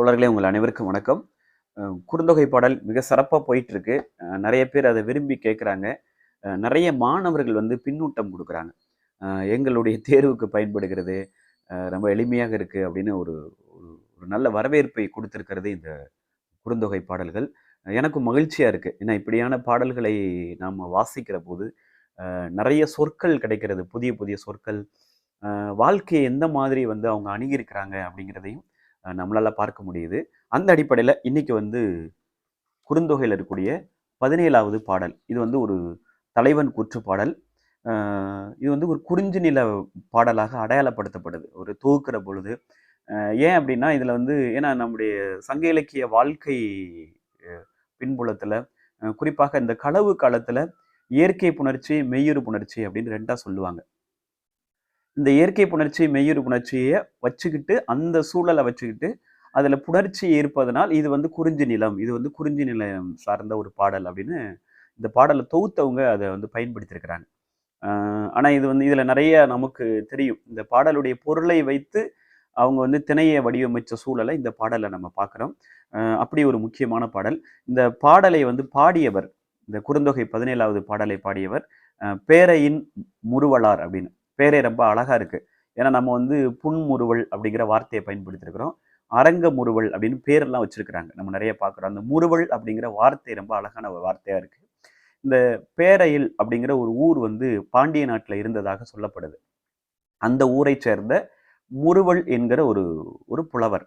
தோழர்களே உங்கள் அனைவருக்கும் வணக்கம். குறுந்தொகை பாடல் மிக சிறப்பாக போயிட்டுருக்கு. நிறைய பேர் அதை விரும்பி கேட்குறாங்க நிறைய மாணவர்கள் வந்து பின்னூட்டம் கொடுக்குறாங்க. எங்களுடைய தேர்வுக்கு பயன்படுகிறது. ரொம்ப எளிமையாக இருக்குது அப்படின்னு ஒரு ஒரு நல்ல வரவேற்பை கொடுத்துருக்கிறது இந்த குறுந்தொகை பாடல்கள். எனக்கும் மகிழ்ச்சியாக இருக்குது ஏன்னா இப்படியான பாடல்களை நாம் வாசிக்கிற போது நிறைய சொற்கள் கிடைக்கிறது. புதிய புதிய சொற்கள். வாழ்க்கையை எந்த மாதிரி வந்து அவங்க அணுகியிருக்கிறாங்க அப்படிங்கிறதையும் நம்மளால் பார்க்க முடியுது. அந்த அடிப்படையில் இன்றைக்கி வந்து குறுந்தொகையில் இருக்கக்கூடிய பதினேழாவது பாடல். இது வந்து ஒரு தலைவன் கூற்று பாடல். இது வந்து ஒரு குறிஞ்சு நில பாடலாக அடையாளப்படுத்தப்படுது. ஒரு தொகுக்கிற பொழுது. ஏன் அப்படின்னா இதில் வந்து ஏன்னா நம்முடைய சங்க இலக்கிய வாழ்க்கை பின்புலத்தில் குறிப்பாக இந்த களவு காலத்தில் இயற்கை புணர்ச்சி மெய்யுறு புணர்ச்சி அப்படின்னு ரெண்டாக சொல்லுவாங்க. இந்த இயற்கை புணர்ச்சி மெய்யுறு புணர்ச்சியை வச்சுக்கிட்டு அந்த சூழலை வச்சுக்கிட்டு அதில் புணர்ச்சி இருப்பதனால் இது வந்து குறிஞ்சி நிலம் இது வந்து குறிஞ்சி நிலம் சார்ந்த ஒரு பாடல் அப்படின்னு இந்த பாடலை தொகுத்தவங்க அதை வந்து பயன்படுத்தியிருக்கிறாங்க. ஆனால் இது வந்து இதில் நிறைய நமக்கு தெரியும். இந்த பாடலுடைய பொருளை வைத்து அவங்க வந்து திணையை வடிவமைச்ச சூழலை இந்த பாடலை நம்ம பார்க்குறோம். அப்படி ஒரு முக்கியமான பாடல். இந்த பாடலை வந்து பாடியவர் இந்த குறுந்தொகை பதினேழாவது பாடலை பாடியவர் பேரையின் முருவலார் அப்படின்னு. பேரே ரொம்ப அழகாக இருக்குது ஏன்னா நம்ம வந்து புன்முறுவல் அப்படிங்கிற வார்த்தையை பயன்படுத்தியிருக்கிறோம் அரங்க முறுவல் அப்படின்னு பேரெல்லாம் வச்சுருக்கிறாங்க. நம்ம நிறைய பார்க்குறோம். அந்த முறுவல் அப்படிங்கிற வார்த்தை ரொம்ப அழகான ஒரு இருக்குது இந்த பேரையில் அப்படிங்கிற ஒரு ஊர் வந்து பாண்டிய நாட்டில் இருந்ததாக சொல்லப்படுது. அந்த ஊரை சேர்ந்த முறுவல் என்கிற ஒரு ஒரு புலவர்.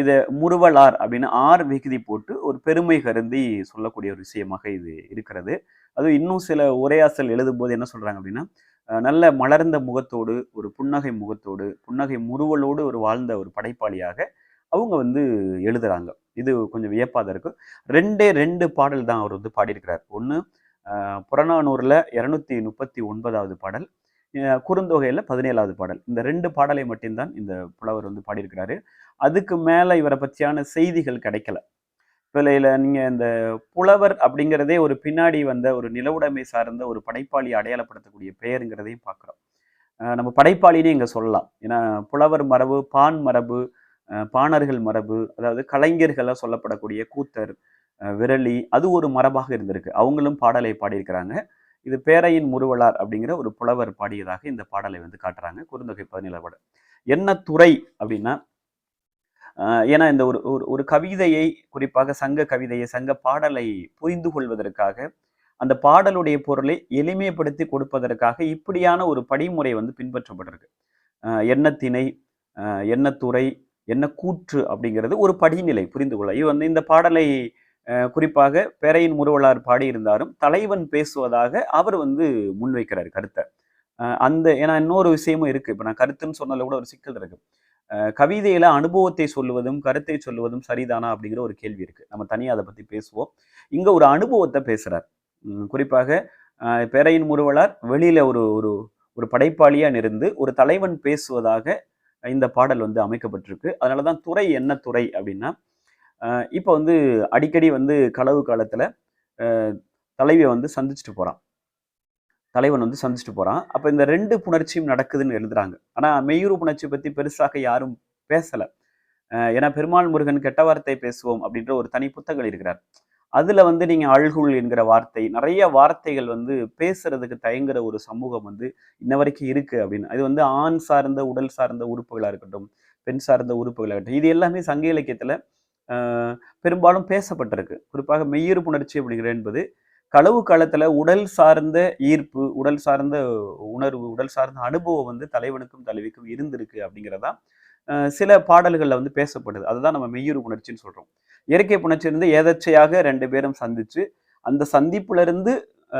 இதை முறுவலார் அப்படின்னு ஆர் விகுதி போட்டு ஒரு பெருமை கருந்தி சொல்லக்கூடிய ஒரு விஷயமாக இது இருக்கிறது. அதுவும் இன்னும் சில உரையாசல் எழுதும்போது என்ன சொல்கிறாங்க அப்படின்னா நல்ல மலர்ந்த முகத்தோடு ஒரு புன்னகை முகத்தோடு புன்னகை முறுவலோடு ஒரு வாழ்ந்த ஒரு படைப்பாளியாக அவங்க வந்து எழுதுறாங்க. இது கொஞ்சம் வியப்பாக இருக்கும். ரெண்டே ரெண்டு பாடல் தான் அவர் வந்து பாடியிருக்கிறார். ஒன்று புறநானூரில் இரநூத்தி முப்பத்தி ஒன்பதாவது பாடல் குறுந்தொகையில் பதினேழாவது பாடல். இந்த ரெண்டு பாடலை மட்டும்தான் இந்த புலவர் வந்து பாடியிருக்கிறாரு. அதுக்கு மேலே இவரை பற்றியான செய்திகள் கிடைக்கல. இதில் நீங்கள் இந்த புலவர் அப்படிங்கிறதே ஒரு பின்னாடி வந்த ஒரு நிலவுடைமை சார்ந்த ஒரு படைப்பாளி அடையாளப்படுத்தக்கூடிய பெயருங்கிறதையும் பார்க்குறோம். நம்ம படைப்பாளின்னு இங்கே சொல்லலாம். ஏன்னா புலவர் மரபு பான் மரபு பாணர்கள் மரபு அதாவது கலைஞர்களாக சொல்லப்படக்கூடிய கூத்தர் விரலி அது ஒரு மரபாக இருந்திருக்கு. அவங்களும் பாடலை பாடியிருக்கிறாங்க. இது பேரையின் முருவலார் அப்படிங்கிற ஒரு புலவர் பாடியதாக இந்த பாடலை வந்து காட்டுறாங்க. குறுந்தொகை பதினேழு என்ன துறை அப்படின்னா ஏன்னா இந்த ஒரு ஒரு ஒரு கவிதையை குறிப்பாக சங்க கவிதையை சங்க பாடலை புரிந்து கொள்வதற்காக அந்த பாடலுடைய பொருளை எளிமைப்படுத்தி கொடுப்பதற்காக இப்படியான ஒரு படிமுறை வந்து பின்பற்றப்பட்டிருக்கு. எண்ணத்தினை எண்ணத்துறை என்ன கூற்று அப்படிங்கிறது ஒரு படிநிலை புரிந்து கொள்ள. இது வந்து இந்த பாடலை குறிப்பாக பேரையின் முருவலார் பாடியிருந்தாலும் தலைவன் பேசுவதாக அவர் வந்து முன்வைக்கிறார் கருத்தை. அந்த ஏன்னா இன்னொரு விஷயமும் இருக்கு. இப்போ நான் கருத்துன்னு சொன்னதில் கூட ஒரு சிக்கல் இருக்குது கவிதையில அனுபவத்தை சொல்லுவதும் கருத்தை சொல்லுவதும் சரிதானா அப்படிங்கிற ஒரு கேள்வி இருக்கு. நம்ம தனியாக அதை பத்தி பேசுவோம். இங்க ஒரு அனுபவத்தை பேசுறார். குறிப்பாக பேரையின் முறுவலார் வெளியில ஒரு ஒரு ஒரு படைப்பாளியாக இருந்து ஒரு தலைவன் பேசுவதாக இந்த பாடல் வந்து அமைக்கப்பட்டிருக்கு. அதனால தான் துறை என்ன துறை அப்படின்னா இப்போ வந்து அடிக்கடி வந்து களவு காலத்தில் தலைவியை வந்து சந்திச்சுட்டு போகிறான் தலைவன் வந்து சந்திச்சுட்டு போகிறான் அப்போ இந்த ரெண்டு புணர்ச்சியும் நடக்குதுன்னு எழுதுறாங்க. ஆனால் மெய்யூர் புணர்ச்சி பற்றி பெருசாக யாரும் பேசலை. ஏன்னா பெருமாள் முருகன் கெட்ட வார்த்தை பேசுவோம் அப்படின்ற ஒரு தனி புத்தகம் இருக்கிறார். அதில் வந்து நீங்கள் அழ்குள் என்கிற வார்த்தை நிறைய வார்த்தைகள் வந்து பேசுறதுக்கு தயங்குற ஒரு சமூகம் வந்து இன்ன வரைக்கும் இருக்குது அப்படின்னு. அது வந்து ஆண் சார்ந்த உடல் சார்ந்த உறுப்புகளாக இருக்கட்டும் பெண் சார்ந்த உறுப்புகளாக இருக்கட்டும் இது எல்லாமே சங்க இலக்கியத்தில் பெரும்பாலும் பேசப்பட்டிருக்கு. குறிப்பாக மெய்யுறு புணர்ச்சி அப்படிங்கிற என்பது களவு காலத்துல உடல் சார்ந்த ஈர்ப்பு உடல் சார்ந்த உணர்வு உடல் சார்ந்த அனுபவம் வந்து தலைவனுக்கும் தலைவிக்கும் இருந்திருக்கு அப்படிங்கிறதா சில பாடல்களில் வந்து பேசப்படுது. அதுதான் நம்ம மெய்யுறு உணர்ச்சின்னு சொல்றோம். இயற்கை புணர்ச்சி இருந்து ஏதச்சையாக ரெண்டு பேரும் சந்திச்சு அந்த சந்திப்புல இருந்து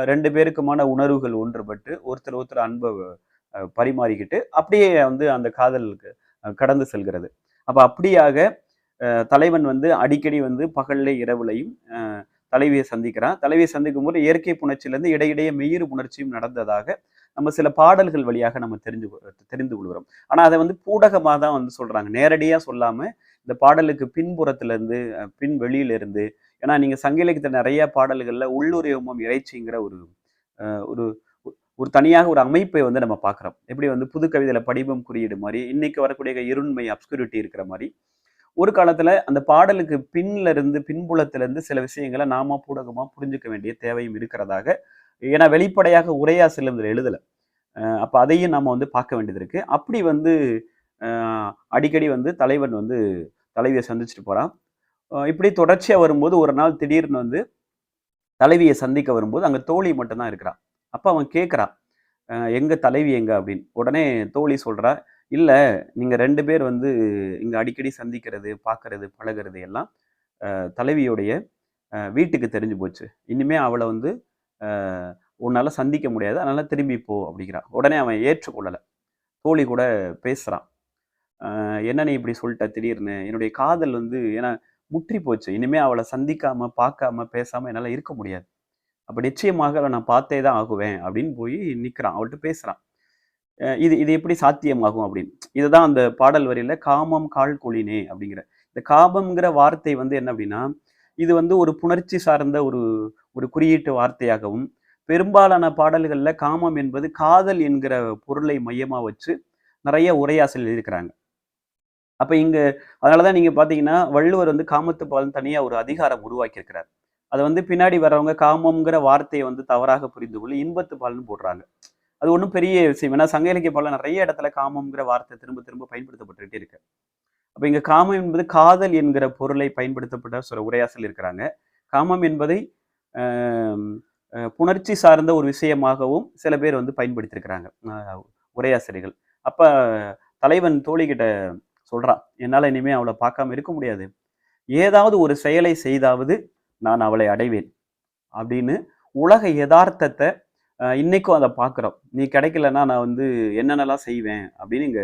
ரெண்டு பேருக்குமான உணர்வுகள் ஒன்றுபட்டு ஒருத்தர் ஒருத்தர் அன்பை பரிமாறிக்கிட்டு அப்படியே வந்து அந்த காதலுக்கு கடந்து செல்கிறது. அப்ப அப்படியாக தலைவன் வந்து அடிக்கடி வந்து பகல்ல இரவுலையும் அஹ் தலைவியை சந்திக்கிறான். தலைவியை சந்திக்கும் போது இயற்கை புணர்ச்சியிலேருந்து இடையிடையே மெய்யிறு புணர்ச்சியும் நடந்ததாக நம்ம சில பாடல்கள் வழியாக நம்ம தெரிஞ்சு கொ- தெரிந்து கொள்கிறோம். ஆனால் அதை வந்து பூடகமாக தான் வந்து சொல்கிறாங்க நேரடியாக சொல்லாமல் இந்த பாடலுக்கு பின்புறத்துலேருந்து பின் வெளியிலேருந்து ஏன்னா நீங்கள் சங்க இலக்கியத்தில் நிறைய பாடல்களில் உள்ளுரியமும் இறைச்சிங்கிற ஒரு ஒரு ஒரு தனியாக ஒரு அமைப்பை வந்து நம்ம பார்க்குறோம். எப்படி வந்து புது கவிதையில் படிவம் குறியீடு மாதிரி இன்னைக்கு வரக்கூடிய இருண்மை அப்ஸ்குரிட்டி இருக்கிற மாதிரி ஒரு காலத்துல அந்த பாடலுக்கு பின்ல இருந்து பின்புலத்திலிருந்து சில விஷயங்களை நாம பூடகமா புரிஞ்சுக்க வேண்டிய தேவையும் இருக்கிறதாக ஏன்னா வெளிப்படையாக உரையா இதுல இதில் எழுதலை. அப்ப அதையும் நாம வந்து பார்க்க வேண்டியது இருக்கு. அப்படி வந்து அடிக்கடி வந்து தலைவன் வந்து தலைவியை சந்திச்சுட்டு போறான். இப்படி தொடர்ச்சியா வரும்போது ஒரு நாள் திடீர்னு வந்து தலைவியை சந்திக்க வரும்போது அங்க தோழி மட்டும்தான் இருக்கிறான் அப்ப அவன் கேட்குறான் எங்கள் எங்க தலைவி எங்க? அப்படின்னு. உடனே தோழி சொல்றா இல்லை நீங்கள் ரெண்டு பேர் வந்து இங்கே அடிக்கடி சந்திக்கிறது பார்க்கறது பழகுறது எல்லாம் தலைவியுடைய தலைவியோடைய வீட்டுக்கு தெரிஞ்சு போச்சு. இனிமே அவளை வந்து உன்னால் சந்திக்க முடியாது அதனால் திரும்பி போ அப்படிங்கிறான் உடனே அவன் ஏற்றுக்கொள்ளலை. தோழி கூட பேசுகிறான் என்ன நீ இப்படி சொல்லிட்ட திடீர்னு? என்னுடைய காதல் வந்து ஏன்னா முற்றி போச்சு. இனிமே அவளை சந்திக்காம பார்க்காம பேசாமல் என்னால் இருக்க முடியாது. அப்போ நிச்சயமாக அவளை நான் பார்த்தே தான் ஆகுவேன் அப்படின்னு போய் நிற்கிறான் அவள்கிட்ட பேசுறான் இது இது எப்படி சாத்தியமாகும் அப்படின்னு. இதுதான் அந்த பாடல் வரியில காமம் கால் கொளினே அப்படிங்கிற. இந்த காமம்ங்கிற வார்த்தை வந்து என்ன அப்படின்னா இது வந்து ஒரு புணர்ச்சி சார்ந்த ஒரு ஒரு குறியீட்டு வார்த்தையாகவும் பெரும்பாலான பாடல்கள்ல காமம் என்பது காதல் என்கிற பொருளை மையமா வச்சு நிறைய உரையாசல் இருக்கிறாங்க அப்ப இங்க அதனாலதான் நீங்க பார்த்தீங்கன்னா வள்ளுவர் வந்து காமத்து பால் தனியா ஒரு அதிகாரம் உருவாக்கியிருக்கிறார். அதை வந்து பின்னாடி வர்றவங்க காமம்ங்கிற வார்த்தையை வந்து தவறாக புரிந்து கொள்ளி இன்பத்து பால்னு போடுறாங்க. அது ஒன்றும் பெரிய விஷயம். ஏன்னா சங்க இலக்கிய பாடல நிறைய இடத்துல காமம்ங்கிற வார்த்தை திரும்ப திரும்ப பயன்படுத்தப்பட்டுகிட்டே இருக்கு. அப்போ இங்கே காமம் என்பது காதல் என்கிற பொருளை பயன்படுத்தப்பட்ட சில உரையாசல் இருக்கிறாங்க. காமம் என்பதை புணர்ச்சி சார்ந்த ஒரு விஷயமாகவும் சில பேர் வந்து பயன்படுத்தியிருக்கிறாங்க. உரையாசிரியர்கள். அப்போ தலைவன் தோழிகிட்ட சொல்கிறான் என்னால் இனிமேல் அவளை பார்க்காம இருக்க முடியாது. ஏதாவது ஒரு செயலை செய்தாவது நான் அவளை அடைவேன். அப்படின்னு உலக யதார்த்தத்தை இன்றைக்கும் இன்னைக்கும் அதை பார்க்குறோம் நீ கிடைக்கலன்னா நான் வந்து என்னென்னலாம் செய்வேன் அப்படின்னு இங்கே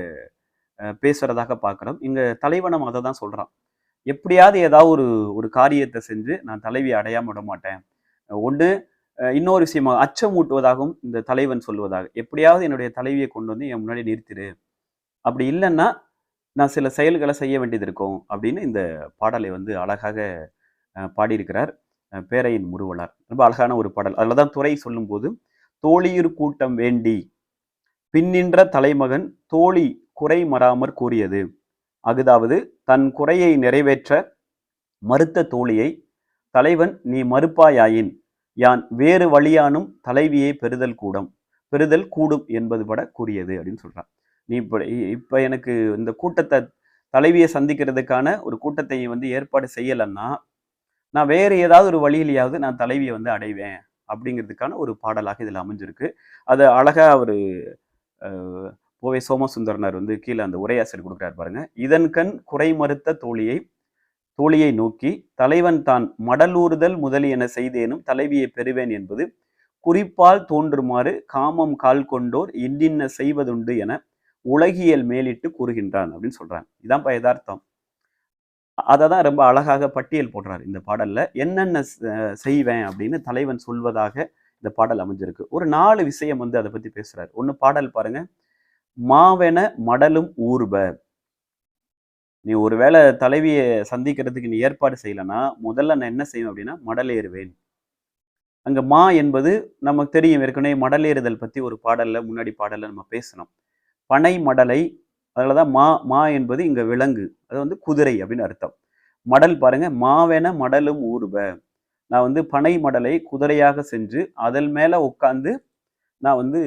பேசுகிறதாக பேசுறதாக பார்க்குறோம் இங்கே தலைவனம் அதை தான் சொல்கிறான் எப்படியாவது ஏதாவது ஒரு ஒரு காரியத்தை செஞ்சு நான் தலைவி அடையாமல் விட மாட்டேன். ஒன்று இன்னொரு விஷயமா அச்சம் ஊட்டுவதாகவும் இந்த தலைவன் சொல்லுவதாக. எப்படியாவது என்னுடைய தலைவியை கொண்டு வந்து என் முன்னாடி நிறுத்திடு அப்படி இல்லைன்னா நான் சில செயல்களை செய்ய வேண்டியது இருக்கும் அப்படின்னு இந்த பாடலை வந்து அழகாக பாடியிருக்கிறார் பேரையின் முருவலார். ரொம்ப அழகான ஒரு பாடல். அதில் தான் துறை சொல்லும்போது தோழியிரு கூட்டம் வேண்டி பின்னின்ற தலைமகன் தோழி குறை மறாமற் கூறியது. அகுதாவது தன் குறையை நிறைவேற்ற மறுத்த தோழியை தலைவன் நீ மறுப்பாயாயின் யான் வேறு வழியானும் தலைவியை பெறுதல் கூடும் பெறுதல் கூடும் என்பது பட கூறியது அப்படின்னு சொல்றான். நீ இப்ப இ- இப்ப எனக்கு இந்த கூட்டத்தை தலைவியை சந்திக்கிறதுக்கான ஒரு கூட்டத்தை வந்து ஏற்பாடு செய்யலைன்னா நான் வேறு ஏதாவது ஒரு வழியிலையாவது நான் தலைவியை வந்து அடைவேன். அப்படிங்கிறதுக்கான ஒரு பாடலாக இதில் அமைஞ்சிருக்கு. அதை அழகா அவர் ஓவே சோமசுந்தரனார் வந்து கீழே அந்த உரையாசிரியர் கொடுக்குறாரு பாருங்க. இதன் கண் குறை மறுத்த தோழியை தோழியை நோக்கி தலைவன் தான் மடலூறுதல் முதலியன செய்தேனும் தலைவியை பெறுவேன் என்பது குறிப்பால் தோன்றுமாறு காமம் கால் கொண்டோர் இன்னின்ன செய்வதுண்டு என உலகியல் மேலிட்டு கூறுகின்றான் அப்படின்னு சொல்றாங்க. இதான் யதார்த்தம். அதை தான் ரொம்ப அழகாக பட்டியல் போடுறாரு இந்த பாடலில். என்னென்ன செய்வேன்? அப்படின்னு தலைவன் சொல்வதாக இந்த பாடல் அமைஞ்சிருக்கு. ஒரு நாலு விஷயம் வந்து அதை பற்றி பேசுகிறார் ஒன்று பாடல் பாருங்க. மாவென மடலும் ஊர்ப நீ ஒருவேளை தலைவியை சந்திக்கிறதுக்கு நீ ஏற்பாடு செய்யலைன்னா முதல்ல நான் என்ன செய்வேன் அப்படின்னா மடலேறுவேன் அங்கே மா என்பது நமக்கு தெரியும். ஏற்கனவே மடலேறுதல் பற்றி ஒரு பாடலில் முன்னாடி பாடலில் நம்ம பேசணும் பனை மடலை அதில் மா மா என்பது இங்கே விலங்கு. அது வந்து குதிரை அப்படின்னு அர்த்தம். மடல் பாருங்க மாவென மடலும் ஊறுவ நான் வந்து பனை மடலை குதிரையாக செஞ்சு அதன் மேலே உட்காந்து நான் வந்து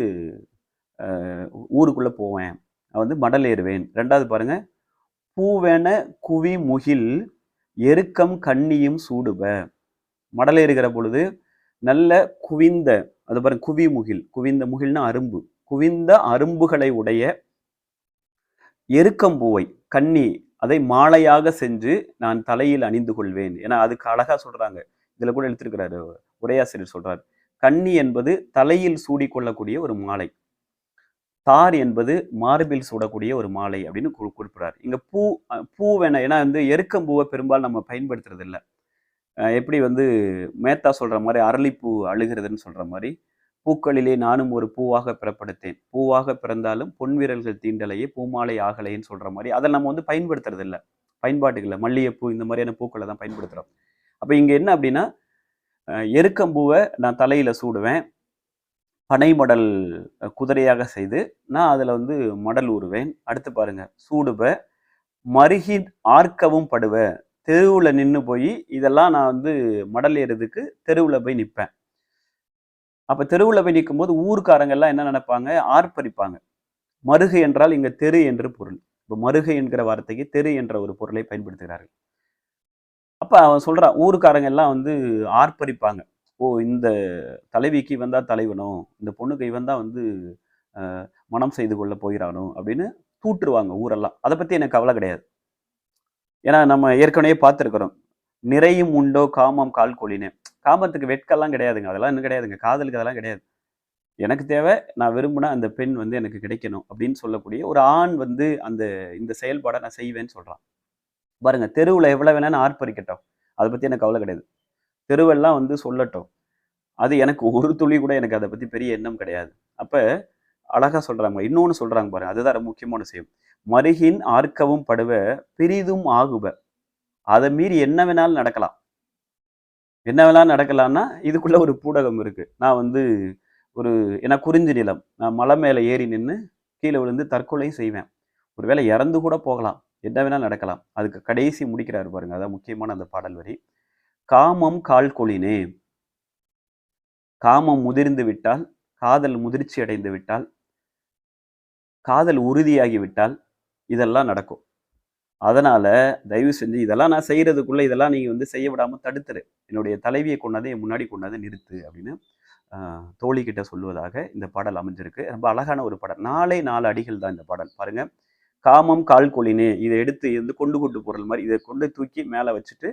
ஊருக்குள்ளே போவேன். நான் வந்து மடல் ஏறுவேன். ரெண்டாவது பாருங்க பூவென குவி முகில் எருக்கம் கண்ணியும் சூடுப. மடல் ஏறுகிற பொழுது நல்ல குவிந்த அது பாருங்க குவி முகில். குவிந்த முகில்னா அரும்பு. குவிந்த அரும்புகளை உடைய எருக்கம்பூவை கன்னி அதை மாலையாக செஞ்சு நான் தலையில் அணிந்து கொள்வேன். ஏன்னா அதுக்கு அழகா சொல்றாங்க. இதுல கூட எடுத்திருக்கிறாரு உரையாசிரியர் சொல்றாரு. கன்னி என்பது தலையில் சூடிக்கொள்ளக்கூடிய ஒரு மாலை. தார் என்பது மார்பில் சூடக்கூடிய ஒரு மாலை அப்படின்னு குறிப்பிடுறாரு. இங்க பூ பூ வேணா ஏன்னா வந்து எருக்கம்பூவை பெரும்பாலும் நம்ம பயன்படுத்துறது இல்லை எப்படி வந்து மேத்தா சொல்ற மாதிரி அரளிப்பூ அழுகிறதுன்னு சொல்ற மாதிரி பூக்களிலே நானும் ஒரு பூவாக பிறப்படுத்தேன். பூவாக பிறந்தாலும் பொன் வீரர்கள் தீண்டலையே பூமாலை ஆகலைன்னு சொல்கிற மாதிரி அதை நம்ம வந்து பயன்படுத்துறது இல்லை பயன்பாட்டுக்கு மல்லிகைப்பூ இந்த மாதிரியான பூக்களை தான் பயன்படுத்துகிறோம் அப்போ இங்கே என்ன அப்படின்னா எருக்கம்பூவை நான் தலையில் சூடுவேன். பனை மடல் குதிரையாக செய்து நான் அதில் வந்து மடல் ஊறுவேன். அடுத்து பாருங்கள் சூடுப மருகி ஆர்க்கவும் படுவேன் தெருவில் நின்று போய் இதெல்லாம் நான் வந்து மடல் ஏறுறதுக்கு தெருவில் போய் நிற்பேன் அப்போ தெருவில் போய் நிற்கும் போது எல்லாம் என்ன நினைப்பாங்க? ஆர்ப்பரிப்பாங்க. மருகு என்றால் இங்கே தெரு என்று பொருள். இப்போ மருகு என்கிற வார்த்தைக்கு தெரு என்ற ஒரு பொருளை பயன்படுத்துகிறார்கள். அப்போ அவன் சொல்கிறான் ஊருக்காரங்க எல்லாம் வந்து ஆர்ப்பரிப்பாங்க. ஓ இந்த தலைவிக்கு இவன் தான் தலைவனோ இந்த பொண்ணுக்கு இவன் தான் வந்து மனம் செய்து கொள்ள போகிறானோ அப்படின்னு தூற்றுவாங்க ஊரெல்லாம். அதை பற்றி எனக்கு கவலை கிடையாது. ஏன்னா நம்ம ஏற்கனவே பார்த்துருக்குறோம். நிறையும் உண்டோ காமம் கால் கொலினே காமத்துக்கு வெட்கெல்லாம் கிடையாதுங்க. அதெல்லாம் இன்னும் கிடையாதுங்க. காதலுக்கு அதெல்லாம் கிடையாது. எனக்கு தேவை நான் விரும்பின அந்த பெண் வந்து எனக்கு கிடைக்கணும் அப்படின்னு சொல்லக்கூடிய ஒரு ஆண் வந்து அந்த இந்த செயல்பாடை நான் செய்வேன்னு சொல்றான். பாருங்க தெருவில் எவ்வளோ வேணாலும் ஆர்ப்பரிக்கட்டும். அதை பத்தி எனக்கு கவலை கிடையாது. தெருவெல்லாம் வந்து சொல்லட்டும். அது எனக்கு ஒரு துளி கூட எனக்கு அதை பத்தி பெரிய எண்ணம் கிடையாது. அப்ப அழகா சொல்றாங்க. இன்னொன்னு சொல்றாங்க பாருங்க. அதுதான் ரொம்ப முக்கியமான விஷயம். மருகின் ஆர்க்கவும் படுவ பெரிதும் ஆகுப. அதை மீறி என்ன வேணாலும் நடக்கலாம். என்ன வேணாலும் நடக்கலாம்னா இதுக்குள்ள ஒரு பூடகம் இருக்கு. நான் வந்து ஒரு ஏன்னா குறிஞ்சி நிலம். நான் மலை மேலே ஏறி நின்று கீழே விழுந்து தற்கொலையும் செய்வேன். ஒருவேளை இறந்து கூட போகலாம். என்ன வேணாலும் நடக்கலாம். அதுக்கு கடைசி முடிக்கிறாரு பாருங்க. அதான் முக்கியமான அந்த பாடல் வரி. காமம் கால் கொளினே. காமம் முதிர்ந்து விட்டால் காதல் முதிர்ச்சி அடைந்து விட்டால் காதல் உறுதியாகி விட்டால் இதெல்லாம் நடக்கும். அதனால தயவு செஞ்சு இதெல்லாம் நான் செய்யறதுக்குள்ள இதெல்லாம் நீங்க வந்து செய்ய விடாம தடுத்துரு. என்னுடைய தலைவியை கொண்டாந்து என் முன்னாடி கொண்டாந்து நிறுத்து அப்படின்னு தோழிக்கிட்ட தோழி கிட்ட சொல்லுவதாக இந்த பாடல் அமைஞ்சிருக்கு. ரொம்ப அழகான ஒரு பாடல். நாலே நாலு அடிகள் தான் இந்த பாடல். பாருங்க. காமம் கால் கொலினு இதை எடுத்து வந்து கொண்டு கொண்டு பொருள் மாதிரி இதை கொண்டு தூக்கி மேலே வச்சுட்டு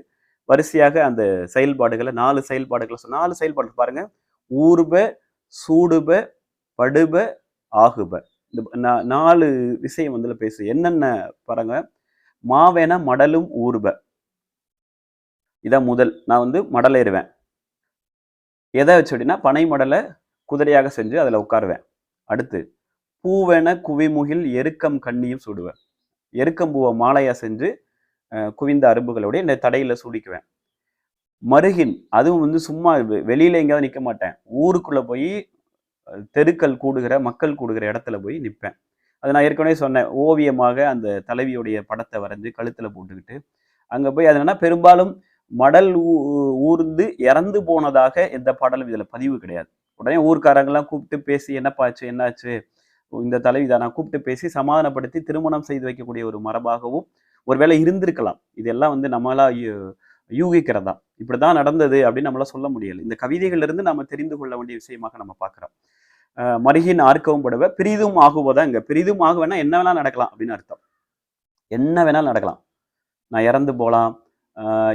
வரிசையாக அந்த செயல்பாடுகளை நாலு செயல்பாடுகளை நாலு செயல்பாடு பாருங்க. ஊர்ப சூடுப படுப ஆகுப. இந்த நாலு விஷயம் வந்து பேசு. என்னென்ன பாருங்க. மாவென மடலும் ஊறுப இதான் முதல். நான் வந்து மடலேறுவேன். எதை வச்சு அப்படின்னா பனை மடலை குதிரையாக செஞ்சு அதில் உட்காருவேன். அடுத்து பூவென குவிமுகில் எருக்கம் கண்ணியும் சுடுவேன். எருக்கம் பூவை மாலையாக செஞ்சு குவிந்த அரும்புகளோட இந்த தடையில் சுடிக்குவேன். மருகின் அதுவும் வந்து சும்மா வெ- வெளியில எங்கேயாவது நிற்க மாட்டேன். ஊருக்குள்ளே போய் தெருக்கள் கூடுகிற மக்கள் கூடுகிற இடத்துல போய் நிற்பேன். அது நான் ஏற்கனவே சொன்னேன் ஓவியமாக அந்த தலைவியுடைய படத்தை வரைஞ்சு கழுத்தில் போட்டுக்கிட்டு அங்கே போய் அது என்னன்னா பெரும்பாலும் மடல் ஊ- ஊர்ந்து இறந்து போனதாக எந்த பாடலும் இதில் பதிவு கிடையாது. உடனே ஊர்க்காரங்கெல்லாம் கூப்பிட்டு பேசி என்னப்பாச்சு என்னாச்சு? இந்த தலைவி தான் நான் கூப்பிட்டு பேசி சமாதானப்படுத்தி திருமணம் செய்து வைக்கக்கூடிய ஒரு மரபாகவும் ஒருவேளை இருந்திருக்கலாம். இதெல்லாம் வந்து நம்மளா யூ- யூகிக்கிறதா? இப்படிதான் நடந்தது அப்படின்னு நம்மளால சொல்ல முடியல. இந்த கவிதைகள்ல இருந்து தெரிந்து கொள்ள வேண்டிய விஷயமாக நம்ம பார்க்குறோம். மருகின் ஆர்க்கவும் படுவ பிரிதும் ஆகுவதா இங்க? பிரிதும் ஆகுவேன்னா என்ன வேணாலும் நடக்கலாம் அப்படின்னு அர்த்தம். என்ன வேணாலும் நடக்கலாம். நான் இறந்து போகலாம்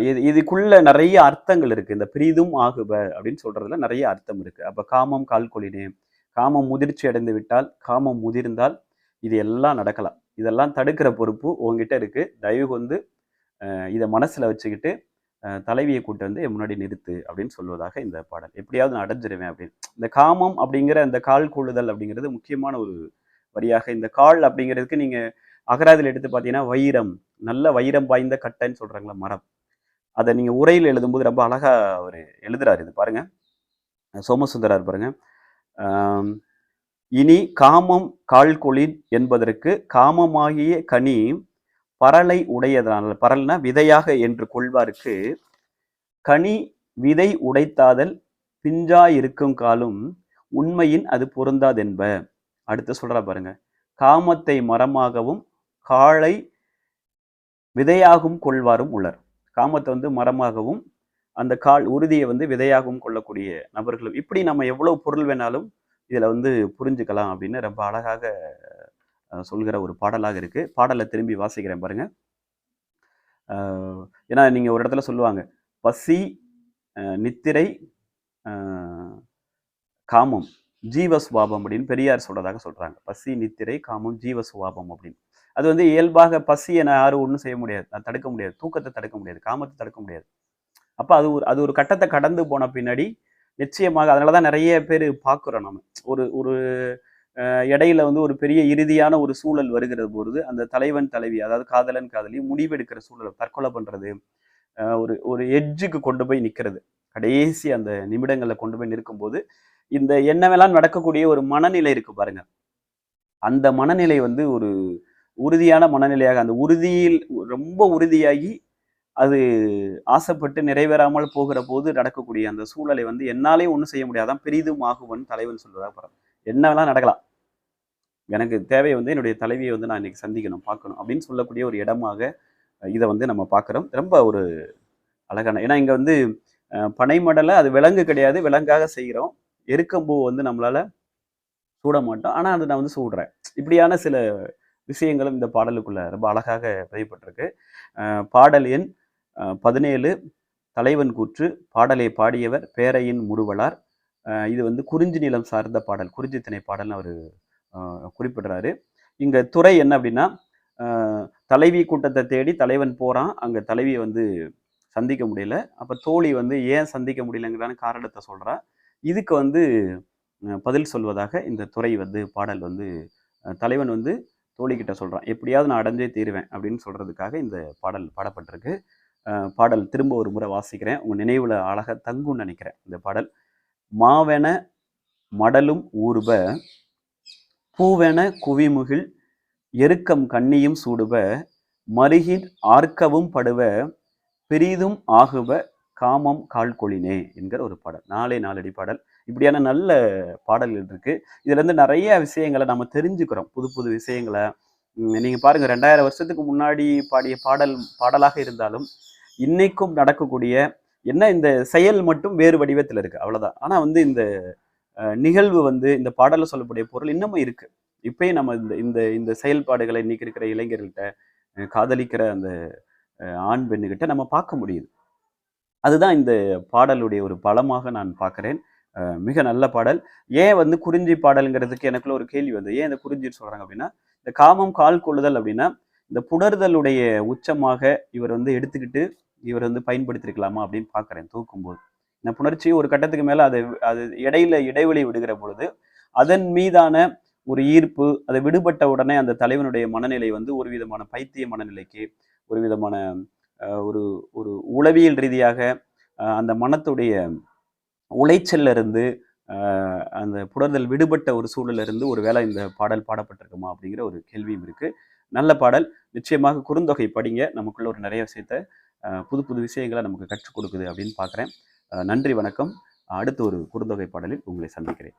இது இதுக்குள்ள நிறைய அர்த்தங்கள் இருக்கு. இந்த பிரிதும் ஆகுப அப்படின்னு சொல்றதுல நிறைய அர்த்தம் இருக்கு. அப்ப காமம் கால்கொழினே காமம் முதிர்ச்சி அடைந்து விட்டால் காமம் முதிர்ந்தால் இது எல்லாம் நடக்கலாம். இதெல்லாம் தடுக்கிற பொறுப்பு உங்ககிட்ட இருக்கு. தயவு வந்து இதை மனசுல வச்சுக்கிட்டு தலைவியை கூட்டு வந்து முன்னாடி நிறுத்து அப்படின்னு சொல்வதாக இந்த பாடல். எப்படியாவது நான் அடைஞ்சிருவேன் அப்படின்னு. இந்த காமம் அப்படிங்கிற அந்த கால் கொள்ளுதல் அப்படிங்கிறது முக்கியமான ஒரு வரியாக இந்த கால் அப்படிங்கிறதுக்கு நீங்க அகராதியில் எடுத்து பார்த்தீங்கன்னா வைரம் நல்ல வைரம் பாய்ந்த கட்டைன்னு சொல்றாங்களா மரம். அதை நீங்க உரையில் எழுதும்போது ரொம்ப அழகா அவர் எழுதுறாரு இது. பாருங்க. சோமசுந்தரார் பாருங்க. இனி காமம் கால்கொளின் என்பதற்கு காமமாகிய கனி பரலை உடையதனால் பரல்னா விதையாக என்று கொள்வார்க்கு. கனி விதை உடைத்தாதல் பிஞ்சா இருக்கும் காலும் உண்மையின் அது பொருந்தாதென்ப. அடுத்து சொல்றா பாருங்க. காமத்தை மரமாகவும் காளை விதையாகவும் கொள்வாரும் உலர் காமத்தை வந்து மரமாகவும் அந்த கால் உறுதியை வந்து விதையாகவும் கொள்ளக்கூடிய நபர்களும். இப்படி நம்ம எவ்வளவு பொருள் வேணாலும் இதில் வந்து புரிஞ்சுக்கலாம் அப்படின்னு ரொம்ப அழகாக சொல்கிற ஒரு பாடலாக இருக்குது பாடலை திரும்பி வாசிக்கிறேன் பாருங்கள் ஏன்னா நீங்கள் ஒரு இடத்துல சொல்லுவாங்க பசி நித்திரை காமம் ஜீவஸ்வாபம் அப்படின்னு பெரியார் சொல்கிறதாக சொல்கிறாங்க பசி நித்திரை காமம் ஜீவஸ்வாபம் அப்படின்னு. அது வந்து இயல்பாக பசியை நான் யாரும் ஒன்றும் செய்ய முடியாது. தடுக்க முடியாது. தூக்கத்தை தடுக்க முடியாது. காமத்தை தடுக்க முடியாது. அப்போ அது ஒரு அது ஒரு கட்டத்தை கடந்து போன பின்னாடி நிச்சயமாக அதனால தான் நிறைய பேர் பார்க்குறோம் நம்ம ஒரு ஒரு இடையில வந்து ஒரு பெரிய இறுதியான ஒரு சூழல் வருகிற பொழுது அந்த தலைவன் தலைவி அதாவது காதலன் காதலி முடிவெடுக்கிற சூழலை தற்கொலை பண்றது ஒரு ஒரு எட்ஜுக்கு கொண்டு போய் நிற்கிறது கடைசி அந்த நிமிடங்களில் கொண்டு போய் நிற்கும்போது இந்த என்னவெல்லாம் நடக்கக்கூடிய ஒரு மனநிலை இருக்கு பாருங்க. அந்த மனநிலை வந்து ஒரு உறுதியான மனநிலையாக அந்த உறுதியில் ரொம்ப உறுதியாகி அது ஆசைப்பட்டு நிறைவேறாமல் போகிற போது நடக்கக்கூடிய அந்த சூழலை வந்து என்னாலே ஒன்றும் செய்ய முடியாதான் பெரிதும் ஆகுவன் தலைவன் சொல்வதாக பரம் என்ன வேணாலும் நடக்கலாம். எனக்கு தேவை வந்து என்னுடைய தலைவியை வந்து நான் இன்னைக்கு சந்திக்கணும் பார்க்கணும் அப்படின்னு சொல்லக்கூடிய ஒரு இடமாக இதை வந்து நம்ம பார்க்குறோம். ரொம்ப ஒரு அழகான ஏன்னா இங்கே வந்து பனைமடலை அது விலங்கு கிடையாது விலங்காக செய்கிறோம். எருக்கம்பூ வந்து நம்மளால் சூட மாட்டோம். ஆனால் அதை நான் வந்து சூடுறேன். இப்படியான சில விஷயங்களும் இந்த பாடலுக்குள்ள ரொம்ப அழகாக பதியப்பட்டிருக்கு. பாடல் எண் பதினேழு தலைவன் கூற்று பாடலை பாடியவர் பேரையின் முருவலார் இது வந்து குறிஞ்சி நிலம் சார்ந்த பாடல் குறிஞ்சி திணை பாடல்னு அவர் குறிப்பிடுறாரு. இங்கே துறை என்ன அப்படின்னா தலைவி கூட்டத்தை தேடி தலைவன் போகிறான் அங்கே தலைவியை வந்து சந்திக்க முடியல. அப்போ தோழி வந்து ஏன் சந்திக்க முடியலங்கிறான காரணத்தை சொல்கிறா இதுக்கு வந்து பதில் சொல்வதாக இந்த துறை வந்து பாடல் வந்து தலைவன் வந்து தோழிக்கிட்ட சொல்கிறான் எப்படியாவது நான் அடைஞ்சே தீருவேன் அப்படின்னு சொல்கிறதுக்காக இந்த பாடல் பாடப்பட்டிருக்கு. பாடல் திரும்ப ஒரு முறை வாசிக்கிறேன். உங்கள் நினைவில் அழகாக தங்கும்னு நினைக்கிறேன் இந்த பாடல். மாவென மடலும் ஊறுப பூவென குவிமுகில் எருக்கம் கண்ணியும் சூடுப மருகின் ஆர்க்கவும் படுவ பெரிதும் ஆகுப காமம் கால்கொளினே என்கிற ஒரு பாடல். நாளே நாலடி பாடல். இப்படியான நல்ல பாடல்கள் இருக்கு. இதுல இருந்து நிறைய விஷயங்களை நம்ம தெரிஞ்சுக்கிறோம். புது புது விஷயங்களை. நீங்கள் நீங்க பாருங்க ரெண்டாயிரம் வருஷத்துக்கு முன்னாடி பாடிய பாடல் பாடலாக இருந்தாலும் இன்னைக்கும் நடக்கக்கூடிய என்ன இந்த செயல் மட்டும் வேறு வடிவத்தில் இருக்கு அவ்வளோதான் ஆனால் வந்து இந்த நிகழ்வு வந்து இந்த பாடலில் சொல்லக்கூடிய பொருள் இன்னமும் இருக்கு. இப்பயும் நம்ம இந்த இந்த இந்த செயல்பாடுகளை இன்னைக்கு இருக்கிற இளைஞர்கள்ட்ட காதலிக்கிற அந்த ஆண் பெண்ணுகிட்ட நம்ம பார்க்க முடியுது. அதுதான் இந்த பாடலுடைய ஒரு பலமாக நான் பார்க்குறேன். மிக நல்ல பாடல். ஏன் வந்து குறிஞ்சி பாடலுங்கிறதுக்கு எனக்குள்ள ஒரு கேள்வி வந்து ஏன் இந்த குறிஞ்சின்னு சொல்கிறாங்க அப்படின்னா இந்த காமம் கால் கொள்ளுதல் அப்படின்னா இந்த புணர்தலுடைய உச்சமாக இவர் வந்து எடுத்துக்கிட்டு இவர் வந்து பயன்படுத்திருக்கலாமா அப்படின்னு பார்க்குறேன் தூக்கும்போது. இந்த புணர்ச்சி ஒரு கட்டத்துக்கு மேலே அது அது இடையில இடைவெளி விடுகிற பொழுது அதன் மீதான ஒரு ஈர்ப்பு அதை விடுபட்ட உடனே அந்த தலைவனுடைய மனநிலை வந்து ஒரு விதமான பைத்திய மனநிலைக்கு ஒரு விதமான ஒரு ஒரு உளவியல் ரீதியாக அந்த மனத்துடைய உளைச்சல்ல இருந்து அந்த புணர்தல் விடுபட்ட ஒரு சூழல்ல இருந்து ஒரு வேளை இந்த பாடல் பாடப்பட்டிருக்குமா அப்படிங்கிற ஒரு கேள்வியும் இருக்கு. நல்ல பாடல். நிச்சயமாக குறுந்தொகை படிங்க. நமக்குள்ள ஒரு நிறைய விஷயத்த புது புது விஷயங்களை நமக்கு கற்றுக் கொடுக்குது அப்படின்னு பார்க்குறேன். நன்றி வணக்கம். அடுத்த ஒரு குறுந்தொகை பாடலில் உங்களை சந்திக்கிறேன்.